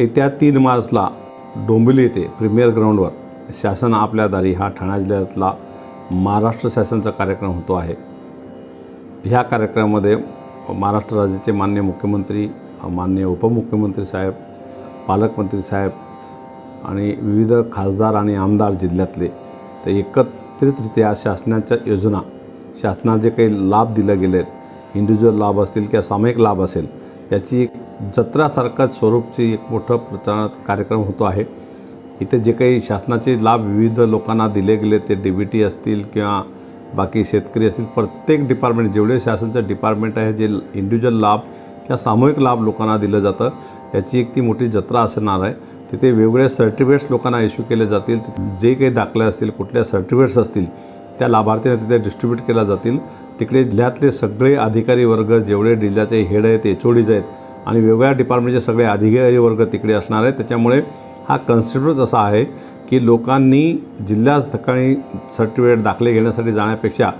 येत्या तीन मार्चला डोंबिवली येथे प्रीमियर ग्राउंडवर शासन आपल्या दारी हा ठाणा जिल्ह्यातला महाराष्ट्र शासनचा कार्यक्रम होतो आहे. ह्या कार्यक्रमामध्ये महाराष्ट्र राज्याचे मान्य मुख्यमंत्री मान्य उपमुख्यमंत्री साहेब पालकमंत्री साहेब आणि विविध खासदार आणि आमदार जिल्ह्यातले तर एकत्रितरित्या शासनाच्या योजना शासनाचे काही लाभ दिले गेले आहेत इंडिव्हिज्युअल लाभ असतील किंवा सामायिक लाभ असेल याची एक जत्रासारखाच स्वरूपची एक मोठं प्रचार कार्यक्रम होतो आहे. इथे जे काही शासनाचे लाभ विविध लोकांना दिले गेले ते डी बी टी असतील किंवा बाकी शेतकरी असतील प्रत्येक डिपार्टमेंट जेवढे शासनचं डिपार्टमेंट आहे जे इंडिव्हिज्युअल लाभ किंवा सामूहिक लाभ लोकांना दिलं जातं याची एक ती मोठी जत्रा असणार आहे. तिथे वेगवेगळे सर्टिफिकेट्स लोकांना इश्यू केले जातील. जे काही दाखले असतील कुठल्या सर्टिफिकेट्स असतील त्या लाभार्थींना तिथे डिस्ट्रीब्यूट केल्या जातील. तिकडे जिल्ह्यातले सगळे अधिकारी वर्ग जेवढे जिल्ह्याचे हेड आहेत एच ओ डीज आहेत आणि वेगवेगळ्या डिपार्टमेंटचे सगळे अधिकारी वर्ग तिकडे असणार आहे त्याच्यामुळे हा कन्सेप्टच असा आहे की लोकांनी जिल्हा ठिकाणी सर्टिफिकेट दाखले घेण्यासाठी जाण्यापेक्षा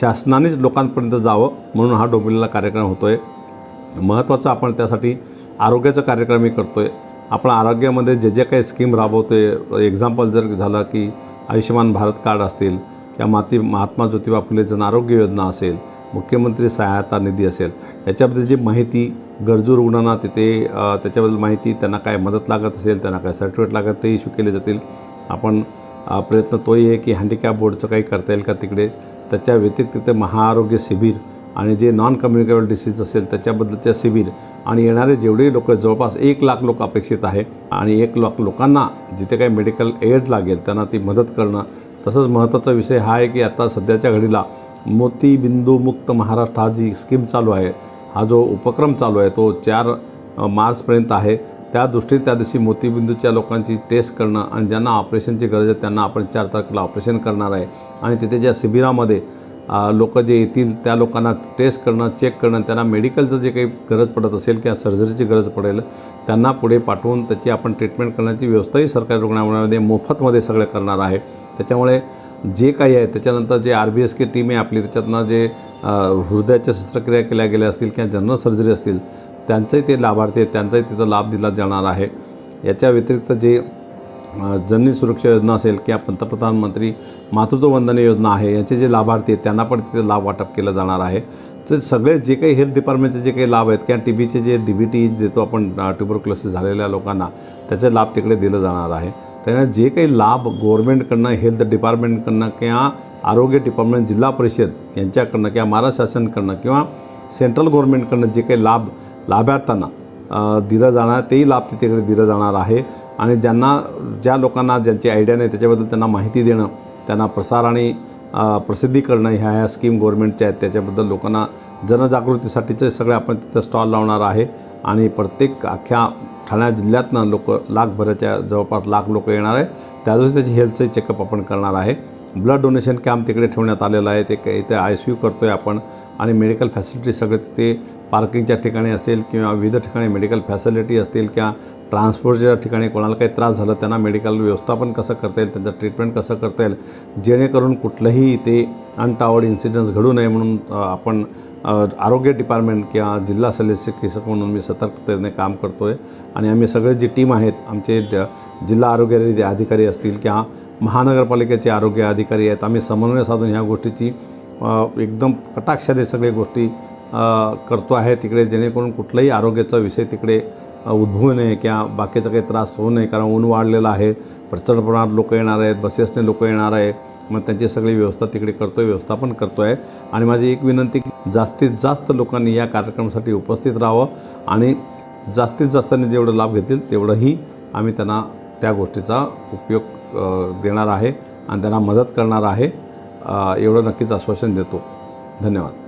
शासनानेच लोकांपर्यंत जावं म्हणून हा डोंबिवलीला कार्यक्रम होतो आहे महत्त्वाचं आपण त्यासाठी आरोग्याचा कार्यक्रमही करतो आहे आपण आरोग्यामध्ये जे जे काही स्कीम राबवतो आहे एक्झाम्पल जर झालं की आयुष्यमान भारत कार्ड असतील किंवा माती महात्मा ज्योतिबा फुले जन आरोग्य योजना असेल मुख्यमंत्री सहायता निधी असेल याच्याबद्दल जी माहिती गरजू रुग्णांना तिथे त्याच्याबद्दल माहिती त्यांना काय मदत लागत असेल त्यांना काय सर्टिफिकेट लागत ते इश्यू केले जातील. आपण प्रयत्न तोही आहे की हँडिकॅप बोर्डचं काही करता येईल का तिकडे? त्याच्या व्यतिरिक्त तिथे महाआरोग्य शिबिर आणि जे नॉन कम्युनिकेबल डिसीज असेल त्याच्याबद्दलच्या शिबिर आणि येणारे जेवढे लोक जवळपास एक लाख लोक अपेक्षित आहे आणि एक लाख लोकांना जिथे काही मेडिकल एड लागेल त्यांना ती मदत करणं. तसंच महत्त्वाचा विषय हा आहे की आता सध्याच्या घडीला मोतीबिंदू मुक्त महाराष्ट्र हा जी स्कीम चालू आहे हा जो उपक्रम चालू आहे तो चार मार्चपर्यंत आहे. त्या दृष्टीने त्या दिवशी मोतीबिंदूच्या लोकांची टेस्ट करणं आणि ज्यांना ऑपरेशनची गरज आहे त्यांना आपण चार तारखेला ऑपरेशन करणार आहे. आणि तिथे ज्या शिबिरामध्ये लोक जे येतील त्या लोकांना टेस्ट करणं चेक करणं त्यांना मेडिकलचं जे काही गरज पडत असेल किंवा सर्जरीची गरज पडेल त्यांना पुढे पाठवून त्याची आपण ट्रीटमेंट करण्याची व्यवस्थाही सरकारी रुग्णालयामध्ये मोफतमध्ये सगळं करणार आहे. त्याच्यामुळे जे काही आहे त्याच्यानंतर जे R B S K team आहे आपली त्याच्यातनं जे हृदयाच्या शस्त्रक्रिया केल्या गेल्या असतील किंवा जनरल सर्जरी असतील त्यांचंही ते लाभार्थी आहेत त्यांचाही तिथं लाभ दिला जाणार आहे. याच्या व्यतिरिक्त जे जननी सुरक्षा योजना असेल किंवा पंतप्रधानमंत्री मातृत्व वंदना योजना आहे याचे जे लाभार्थी आहेत त्यांना पण तिथे लाभ वाटप केलं जाणार आहे. तर सगळे जे काही हेल्थ डिपार्टमेंटचे जे काही लाभ आहेत किंवा टी बीचे जे डी बी टी देतो आपण ट्युबरक्लोसिस झालेल्या लोकांना त्याचे लाभ तिकडे दिलं जाणार आहे. त्यामुळे जे काही लाभ गव्हर्मेंटकडनं हेल्थ डिपार्टमेंटकडनं किंवा आरोग्य डिपार्टमेंट जिल्हा परिषद यांच्याकडनं किंवा महाराष्ट्र शासनकडनं किंवा सेंट्रल गव्हर्मेंटकडनं जे काही लाभ लाभार्थ्यांना दिलं जाणार तेही लाभ तिथेकडे दिलं जाणार आहे. आणि ज्यांना ज्या लोकांना ज्यांची आयडिया नाही त्याच्याबद्दल त्यांना माहिती देणं त्यांना प्रसार आणि प्रसिद्धी करणं ह्या ह्या स्कीम गव्हर्मेंटच्या आहेत त्याच्याबद्दल लोकांना जनजागृतीसाठीचे सगळे आपण तिथं स्टॉल लावणार आहे. आणि प्रत्येक अख्ख्या ठाण्या जिल्ह्यातनं लोक लाखभराच्या जवळपास लाख लोक येणार आहे. त्या दिवशी त्याची हेल्थचं चेकअप आपण करणार आहे. ब्लड डोनेशन कॅम्प तिकडे ठेवण्यात आलेलं आहे. ते काही इथे आय सी यू करतो आहे आपण. आणि मेडिकल फॅसिलिटी सगळे तिथे पार्किंगच्या ठिकाणी असेल किंवा विविध ठिकाणी मेडिकल फॅसिलिटी असतील किंवा ट्रान्सपोर्टच्या ठिकाणी कोणाला काही त्रास झाला त्यांना मेडिकल व्यवस्थापन कसं करता येईल त्यांचं ट्रीटमेंट कसं करता येईल जेणेकरून कुठलंही ते अनटावर्ड इन्सिडन्स घडू नये म्हणून आपण आरोग्य डिपार्टमेंट किंवा जिल्हा शल्य चिकित्सक म्हणून मी सतर्कतेने काम करतो आहे आणि आम्ही सगळे जी टीम आहेत आमचे जिल्हा आरोग्य अधिकारी असतील किंवा महानगरपालिकेचे आरोग्य अधिकारी आहेत आम्ही समन्वय साधून ह्या गोष्टीची एकदम कटाक्षाने सगळे गोष्टी करतो आहे तिकडे जेणेकरून कुठलाही आरोग्याचा विषय तिकडे उद्भवू नये किंवा बाकीचा काही त्रास होऊ नये कारण ऊन वाढलेलं आहे प्रचंड प्रमाणात लोक येणार आहेत बसेसने लोक येणार आहेत मग त्यांची सगळी व्यवस्था तिकडे करतो आहे व्यवस्थापन करतो आहे आणि माझी एक विनंती की जास्तीत जास्त लोकांनी या कार्यक्रमासाठी उपस्थित राहावं आणि जास्तीत जास्तांनी जेवढं लाभ घेतील तेवढंही आम्ही त्यांना त्या गोष्टीचा उपयोग देणार आहे आणि त्यांना मदत करणार आहे. एवढं नक्कीच आश्वासन देतो. धन्यवाद.